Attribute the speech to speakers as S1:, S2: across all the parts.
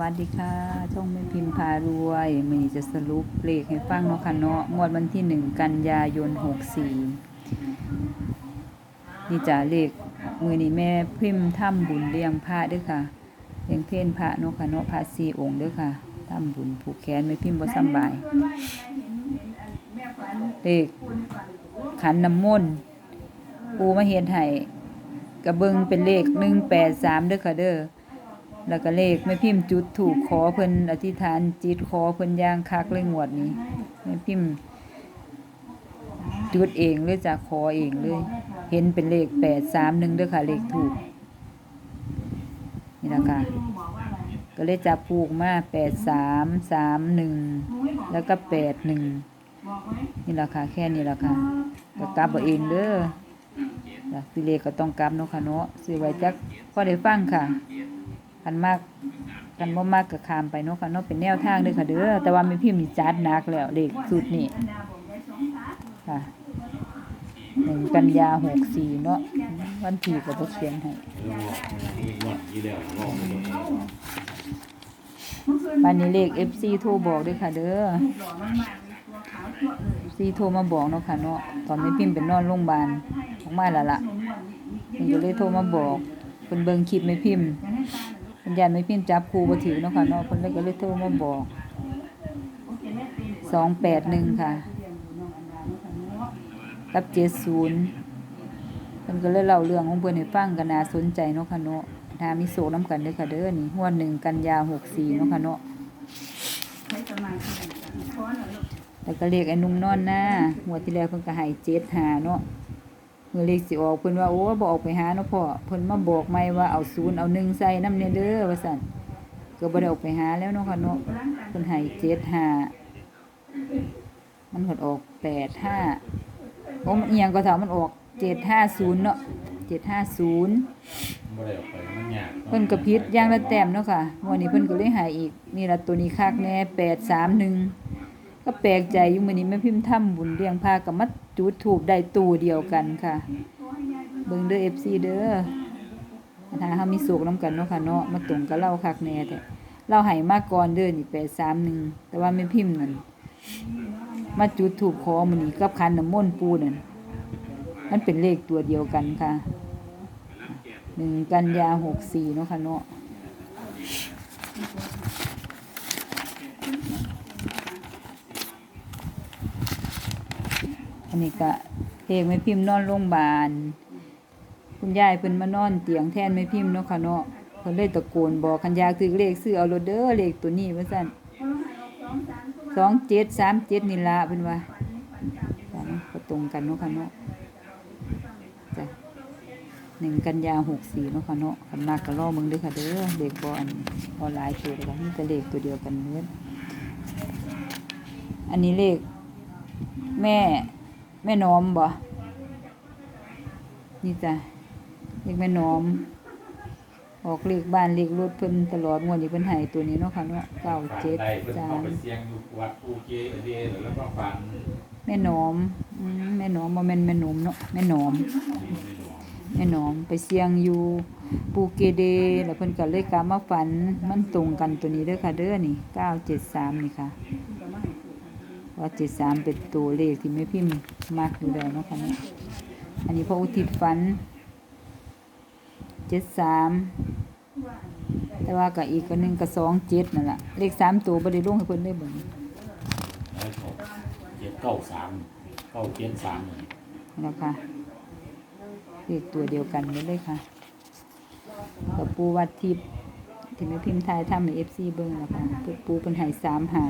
S1: วัสดีค่ะ ช่องแม่พิมพ์พารวยมีจะสรุปเลขให้ฟังเนาะค่ะเนาะงวดวันที่หนึ่งกันยายนหกสี่นี่จ้าเลขมือนี้แม่พิมพ์ทำบุญเลี้ยงพระด้วยค่ะเลี้ยงเพนพระเนาะค่ะเนาะพระสี่องค์ด้วยค่ะทำบุญผูกแขนแม่พิมพ์บ่สบายเลขขันน้ำมนต์ปูมาเฮ็ดให้กระเบิงเป็นเลขหนึ่งแปดสามด้อค่ะเด้อ แล้วก็เลขแม่พิมพ์จุดถูกขอเพิ่นอธิษฐานจิตขอเพิ่นย่างคักเลยงวดนี้แม่พิมพ์จุดเองเลยจากขอเองเลย เห็นเป็นเลขแปดสามหนึ่งด้อค่ะ เลขถูก นี่ละค่ะก็เลยจับผูกมาแปดสามสามหนึ่งแล้วก็แปดหนึ่งนี่ละค่ะแค่นี้ละค่ะก็กลับเอาเองเด้อจ้ะซื้อเลขก็ต้องกลับเนาะค่ะเนาะซื้อไว้จักพอได้ฟังค่ะ คันมากกันบ่มากก็ขามไปเนาะค่ะเนาะเป็นแนวทางเด้อค่ะเด้อแต่ว่ามีพิมพ์นี่จัดหนักแล้วเลขสูตรนี่ค่ะหนึ่งกันยาหกสี่เนาะวันที่ก็บ่เขียนให้บันนี้เลข FC โทรบอกด้วยค่ะเด้อ FC โทรมาบอกเนาะค่ะเนาะตอนแม่พิมพ์เป็นนอนโรงพยาบาลออกมาแล้วล่ะเพิ่นก็เลยโทรมาบอกเพิ่นเบิงคลิปแม่พิมพ์ ปัญญาไม่พิมพ์จับครูบ่ถือเนาะค่ะเนาะเพิ่นเลยก็เลยโทรมาบอกสองแปดหนึ่งค่ะ กับเจ็ดศูนย์เพิ่นก็เลยเล่าเรื่องของเพิ่นให้ฟังก็น่าสนใจเนาะค่ะเนาะถ้ามีโศกน้ำกันเด้อค่ะเด้อนี่หัวหนึ่งกันยาหกสี่เนาะค่ะเนาะแล้วก็เรียกไอ้นุ่มนอนหน้าหัวที่แล้วเพิ่นก็ให้เจ็ดหาเนาะ มื่อเลขสิออกเพิ่นว่าโอ้บ่ออกไปหาเนาะพ่อเพิ่นมาบอกใหม่ว่าเอาศูนย์เอาหนึ่งใส่นำเนเด้อว่าซั่นก็บ่ได้ออกไปหาแล้วเนาะค่ะเนาะเพิ่นให้เจ็ดห้ามันหดออกแปดห้าโอ้มันอีหยังก็ถามมันออกเจ็ดห้าศูนย์เนาะเจ็ดห้าศูนย์
S2: บ่ได้ออกไปมันยาก
S1: เพิ่นก็ผิดอย่างละแต้มเนาะค่ะวันนี้เพิ่นก็เลยให้อีกนี่ล่ะตัวนี้คักแน่แปดสามหนึ่ง ก็แปลกใจอยู่มื้อนี้แม่พิมพ์ทำบุญเลี้ยงพากับมาจุดถูกได้ตู้เดียวกันค่ะ เบิ่งเด้อ FC เด้อถ้าเฮามีสุขนํกันเนาะค่ะเนาะมาตรงกับเราคักแน่แต่เราให้มาก่อนเด้อนี่831แต่ว่าแม่พิมพ์นั่นมาจุดถูกขอมื้อนี้กับขันน้ำมนต์ปูนั่นมันเป็นเลขตัวเดียวกันค่ะ1กันยา64เนาะค่ะเนาะ อันนี้ก็เลขแม่พิมพ์นอนโรงพยาบาล คุณยายเพิ่นมานอนเตียงแทนแม่พิมพ์เนาะค่ะเนาะเพิ่นเลยตะโกนบอกคันยากซื้อเลขซื้อเอาโลดเด้อเลขตัวนี้ว่าซั่นสองเจ็ดสามเจ็ดนี่ละเพิ่นว่าจ้ะเนาะก็ตรงกันเนาะค่ะเนาะจ้ะหนึ่งกันยาหกสี่เนาะค่ะเนาะคันมากก็รอมึงด้อค่ะเด้อเลขบอันออนไลน์ตัวเดียวกันมีแต่เลขตัวเดียวกันเด้ออันนี้เลขแม่ แม่น้อมบ่นี่จ้ะเลขแม่น้อม ออกเลขบ้านเลขรถเพิ่นตลอดงวดนี้เพิ่นให้ตัวนี้เนาะค่ะเนาะเก้า
S2: ฝัน
S1: เจ็ด
S2: ได้เพิ่น
S1: สา
S2: เข้ามไปเสี่ยงอยู่วัดภูเก็ตเด้แล้วก็ฝัน
S1: แม่น้อมอืมแม่น้อมบ่แม่นแม่นมเนาะแม่น้อมแม่น้อมไปเสี่ยงอยู่ปูเกเด แล้วเพิ่นก็เลยกลับมาฝันมันตรงกันตัวนี้เด้อค่ะเด้อนี่ 973 นี่ค่ะ ว่า73เป็นตัวเลขที่แม่พิมพ์มักอยู่แล้วเนาะค่ะเนาะอันนี้พระอุทิศฝัน73แต่ว่าก็อีกก็หนึ่งก็27นั่นล่ะเลขสามตัวบ่ได้ลงให้เพิ่นได้เบิ่ง
S2: แล้วก็เจ็ดเก้าสามเก้าเจ็ดสามนี่
S1: นะคะเลขตัวเดียวกันนี่เลยค่ะกับปูวัดทิพย์ที่แม่พิมพ์ไทยทำในเอฟซีเบิ้งนะคะปูปูเป็นใหายสามหา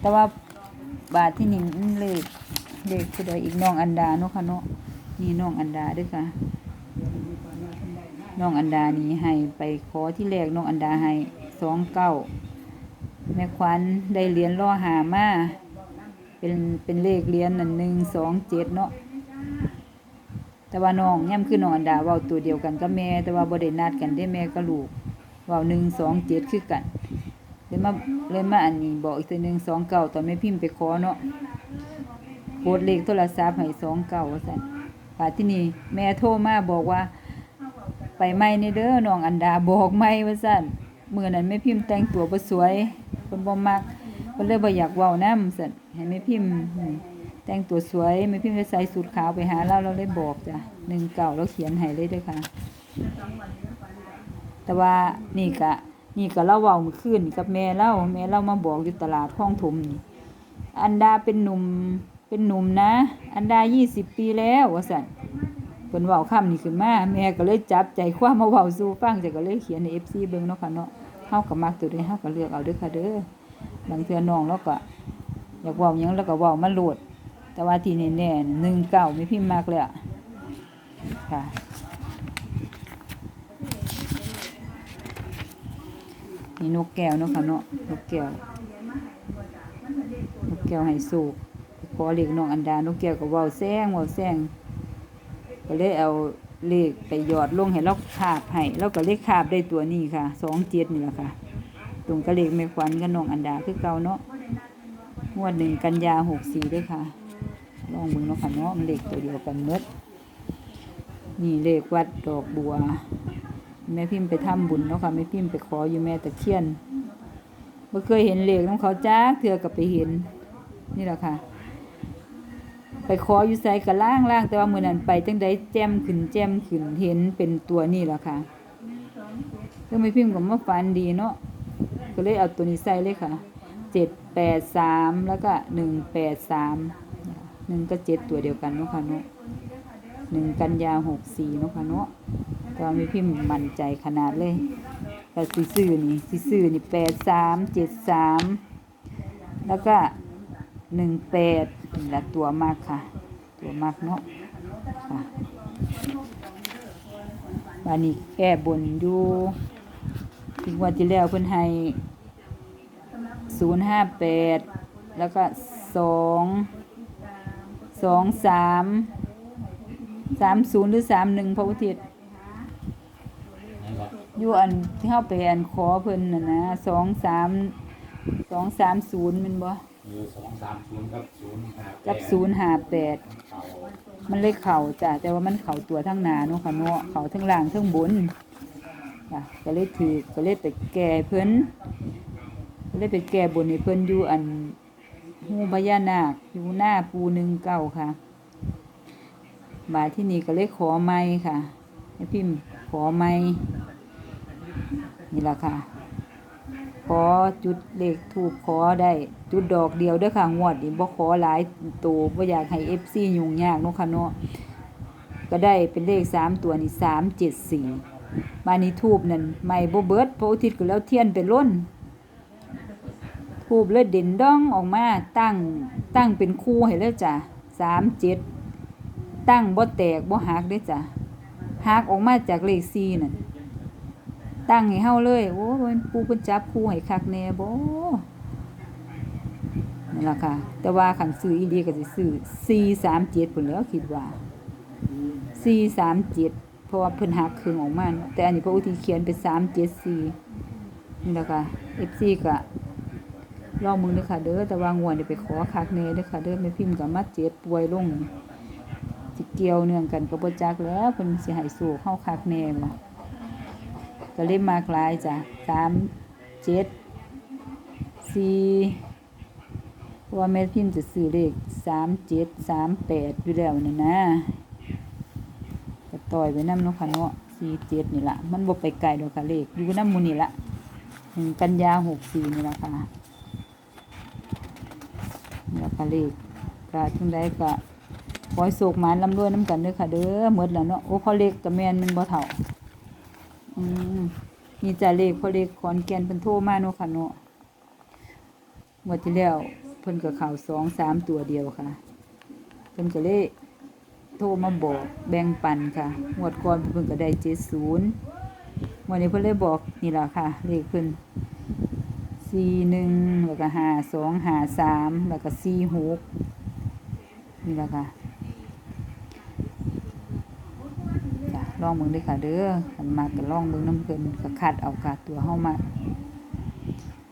S1: แต่ว่าบาทที่หนึ่งเลขเลขคือใดอีกน้องอันดาเนาะค่ะเนาะนี่น้องอันดาด้วยค่ะน้องอันดานี่ให้ไปขอที่แรกน้องอันดาให้สองเก้าแม่ควันได้เหรียญล่อหามาเป็นเป็นเลขเหรียญนั่นหนึ่งสองเจ็ดเนาะแต่ว่าน้องย่ำคือน้องอันดาเว้าตัวเดียวกันกับแม่ แต่ว่าบ่ได้นัดกันได้แม่กับลูกเว้าหนึ่งสองเจ็ดคือกัน เลยมาเลยมาอันนี้บอกอีกตัวหนึ่งสองเก้าตอนแม่พิมพ์ไปขอเนาะโคดเลขโทรศัพท์ให้สองเก้าว่าซั่นป่าที่นี่แม่โทรมาบอกว่า ไปใหม่ในเด้อน้องอันดาบอกใหม่ว่าซั่นมื้อนั้นแม่พิมพ์แต่งตัวบ่สวยเพิ่นบ่มักเพิ่นเลยบ่อยากเว้านำซั่นให้แม่พิมพ์แต่งตัวสวยแม่พิมพ์ใส่สูทขาวไปหาเราเราเลยบอกจ้ะ19เก่าเราเขียนให้เลยด้อค่ะ แต่ว่านี่ก็ นี่ก็เล่าเว้าเมื่อคืนกับแม่เล่าแม่เล่ามาบอกอยู่ตลาดคลองถมนี่ อันดาเป็นหนุ่มเป็นหนุ่มนะ อันดายี่สิบปีแล้วว่าสันเพิ่นเว้าคำนี้ขึ้นมาแม่ก็เลยจับใจความมาเว้าสู่ฟังแต่ก็เลยเขียนใน FC เบิ่งเนาะค่ะเนาะเฮาก็มักตัวใดเฮาก็เลือกเอาเด้อค่ะเด้อบางเทื่อน้องเราก็ อยากเว้าหยังแล้วก็เว้ามาโลดแต่ว่าที่แน่ๆ1 9มีพิมพ์มากเลยอะค่ะ นี่นกแก้วเนาะค่ะเนาะนกแก้วนกแก้วให้สูกขอเลขน้องอันดานกแก้วก็เว้าแซงเว้าแซงก็เลยเอาเลขไปหยอดลงให้เราคาบให้เราก็เลขคาบได้ตัวนี้ค่ะสองเจ็ดนี่แหละค่ะ ตรงกับเลขแม่ขวัญกับน้องอันดาคือเก่าเนาะงวดหนึ่งกันยาหกสี่ด้วยค่ะ ลองเบิ่งเนาะค่ะเนาะมันเลขตัวเดียวกันเมดนี่เลขวัดดอกบัว แม่พิมพ์ไปทำบุญเนาะค่ะแม่พิมพ์ไปขออยู่แม่ตะเคียนบ่เคยเห็นเหลขของเขาจ้าเถื่อกับไปเห็น นี่แหละค่ะ ไปขออยู่ใส่กะล่างล่างแต่ว่ามื้อนั้นไปจังไดแจ่มขึ้นแจ่มขึ้นเห็นเป็นตัวนี่แหละค่ะก็แม่พิมพ์ก็มาฝันดีเนาะก็เลยเอาตัวนี้ใส่เลยค่ะเจ็ดแปดสามแล้วก็หนึ่งแปดสามหนึ่งก็เจ็ดตัวเดียวกันเนาะค่ะเนาะหนึ่งกันยาหกสี่เนาะค่ะเนาะ ตอนมีพิมพ์มั่นใจขนาดเลยแต่สิซื้อนี่สิซื้อนี่แปดสามเจ็ดสามแล้วก็หนึ่งแปดและตัวมากค่ะ ตัวมากเนาะค่ะบานนี้แก้บนอยู่ถึงวันที่แล้วเพิ่นให้ศูนย์ห้าแปดแล้วก็สองสองสามสามศูนย์หรือสามหนึ่งพระอุทิศ อยู่อันที่เฮาไปอันขอเพิ่นน่ะนะสองสามสองสามศูนย์แมันบ่
S2: คือสองสามศูนย์กับศูนย์ห้าแปด
S1: กับศูนย์ห้าแปด
S2: เขา
S1: มันเลยเข่าจ้ะแต่ว่ามันเข่าตัวทั้งหนาเนาะค่ะเนาะเข่าทั้งล่างทั้งบนจ้ะก็เลยถือก็เลยไปแก่เพิ่นก็เลยไปแก่บนให้เพิ่นอยู่อันหูพญานาคอยู่หน้าปูหนึ่งเก้าค่ะ บาดที่นี่ก็เลยขอไม้ค่ะให้พิมพ์ขอไม้ นี่ล่ะค่ะ ขอจุดเลขถูกขอได้จุดดอกเดียวเด้อค่ะงวดนี้บ่ขอหลายตัวบ่อยากให้ FC ยุ่งยากเนาะค่ะเนาะก็ได้เป็นเลขสามตัวนี่374มานี่ทูบนั่นไม่บ่เบิดพระอุทิศก็แล้วเทียนไปล้นทูบเลยเด่นด้องออกมาตั้งตั้งเป็นคู่ให้เลยจ้ะ37ตั้งบ่แตกบ่หักเด้จ้ะหักออกมาจากเลข4นั่น ตั้งให้เฮาเลย โอ้ยปูเพิ่นจับคู่ให้คักแน่บ่นั่นล่ะค่ะ แต่ว่าคันซื้ออีหลีก็สิซื้อ437พุ่นแล้วคิดว่า437เพราะว่าเพิ่นหักครึ่งออกมาเนแต่อันนี้พระอุทิเขียนเป็น374นี่แหละค่ะ FC ก็ลองมึงเด้อค่ะเด้อแต่ว่างวดนี่ไปขอคักแน่เด้อค่ะเด้อแม่พิมพ์ก็มาเจ็บป่วยลงสิเกี่ยวเนื่องกันก็บ่จักแล้วเพิ่นสิให้สู้เฮาคักแน่บ่ ก็เล่มมากหลายจ้ะสามเจ็ดสี่เพราะว่าแม่พิมพ์จะซื้อเลขสามเจ็ดสามแปดอยู่แล้วนี่นะก็ต่อยไปน้ำเนาะค่ะเนาะสี่เจ็ดนี่ละมันบ่ไปไกลดอกค่ะเลขอยู่น้ำมูนี่ละหนึ่งกันยาหกสี่นี่ละค่ะนี่ละค่ะเลขก็ทั้งใดก็ขอให้โศกหมานลำด้วยน้ำกันเด้อค่ะเด้อหมดแล้วเนาะโอ้พอเลขกับแมนมันบ่เท่า อืมนี่จะเลขพอเลขขอนแก่นเพิ่นโทรมาเนาะค่ะเนาะงวดที่แล้วเพิ่นก็เข้าสองสามตัวเดียวค่ะเพิ่นก็เลยโทรมาบอกแบ่งปันค่ะงวดก่อนเพิ่นก็ได้เจ็ดศูนย์วันนี้เพิ่นเลยบอกนี่แหละค่ะ เลขเพิ่นสี่หนึ่งแล้วก็ห้าสองห้าสามแล้วก็สี่หกนี่แหละค่ะ จ้ะล องเบิ่งด้อค่ะเด้อคันมากก็ลองเบิ่งน้ำเพิ่นก็คัดเอาค่ะตัวเฮามา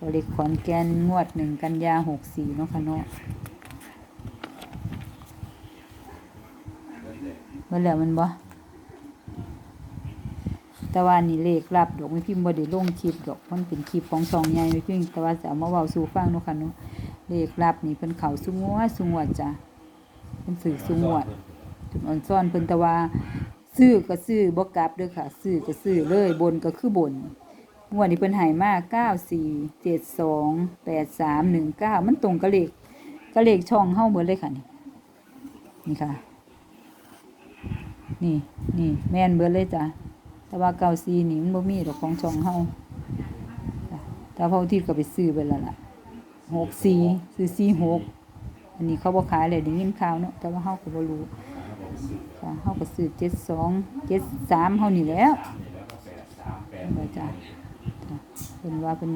S1: บริขอนแกนงวดหนึ่งกันยาหกสี่เนาะค่ะเนาะเมื่อแล้วมันบ่แต่ว่านี่เลขลับดอกไม่พิมพ์บ่ได้ลงคลิปดอกมันเป็นคลิปของช่องใหญ่ไม่พิมพ์แต่ว่าจะเอามาเว้าสู่ฟังเนาะค่ะเนาะเลขลับนี่เพิ่นเข้าสุงวดสุงวดจ้ะเพิ่นซื้อสุงวดจุดอ่อนซ่อนเพิ่นแต่ว่า ซื้อก็ซื้อบ่กลับเด้อค่ะ ซื้อก็ซื้อเลยบนก็คือบนงวดนี้เพิ่นให้มาก94728319มันตรงกับเลขกับเลขช่องเฮาเหมดเลยค่ะ นี่นี่ค่ะ นี่นี่แม่นเบิดเลยจ้ะแต่ว่า94นี่มันบ่มีดอกของช่องเฮาจ้ะแต่พอที่ก็ไปซื้อไปแล้วล่ะ64ซื้อ46อันนี้เขาบ่ขายเลยได้ยินข่าวเนาะแต่ว่าเฮาก็บ่รู้ ค่ะเฮาก็ซื้อเจ็ดสองเจ็ดสามเฮานี่แล้วว่าจ้ะเพิ่นว่าเพิ่น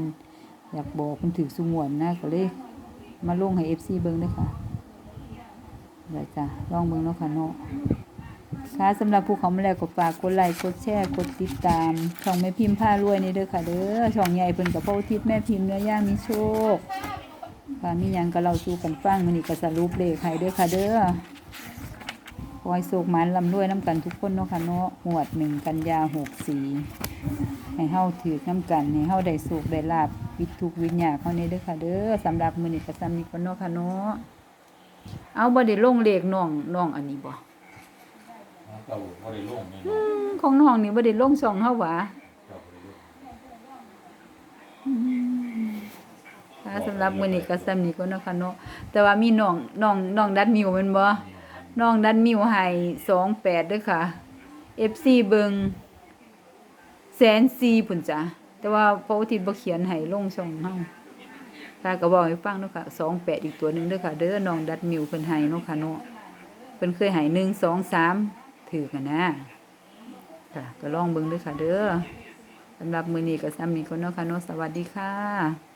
S1: อยากบอกเพิ่นถือสุงวนนะก็เลยมาลงให้ FC เบิ่งด้อค่ะว่าจ้ะลองเบิ่งเนาะค่ะเนาะค่ะสำหรับผู้เขามาแล้วก็ฝากกดไลค์กดแชร์กดติดตาม ช่องแม่พิมพ์พารวยนี่เด้อค่ะเด้อช่องใหญ่เพิ่นกับพ่ออุทิศแม่พิมพ์เนื้อย่างมีโชคค่ะมียังก็เล่าสู่กันฟังมื้อนี้ก็สรุปเลขให้เด้อค่ะเด้อ อให้โศกหมันลำด้วยน้ำกันทุกคนเนาะค่ะเนาะหวดหนึ่งกันยาหกสีให้เฮาถือน้ำกันให้เฮาได้สุขได้ลาบวิทุกวิญญาเขานี้เด้อค่ะ เด้อสำหรับมือนี้ก็ซ้ำนี้ก่อนเนาะค่ะเนาะเอาบ่ได้ลงเลขน้องน้องอันนี้บ่
S2: เก่าบ่ได้ลงน่
S1: อืมของน้องนี่บ่ได้ลงช่องเฮาหวะ
S2: เก่าบ่ได้ลง
S1: ค่ะสำหรับมือนี้ก็ซ้ำนี้ก่อนเนาะค่ะเนาะแต่ว่ามีน้องน้องน้องดัดมิวแม่นบ่ น้องดัดมิวให้28เด้อค่ะ FC เบิงแสนสี่พุ่นจ้ะแต่ว่าพระอุทิศบ่เขียนให้ลงช่องเฮาค่ะก็บอกให้ฟังเนาะค่ะ28อีกตัวหนึ่งด้อค่ะ เด้อน้องดัดมิวเพิ่นให้เนาะค่ะเนาะเพิ่นเคยให้1 2 3ถือกันนะค่ะก็ลองเบิ่งด้อค่ะ เด้อสำหรับมือนี้ก็ซ้ำนี้ก่อนเนาะค่ะเนาะสวัสดีค่ะ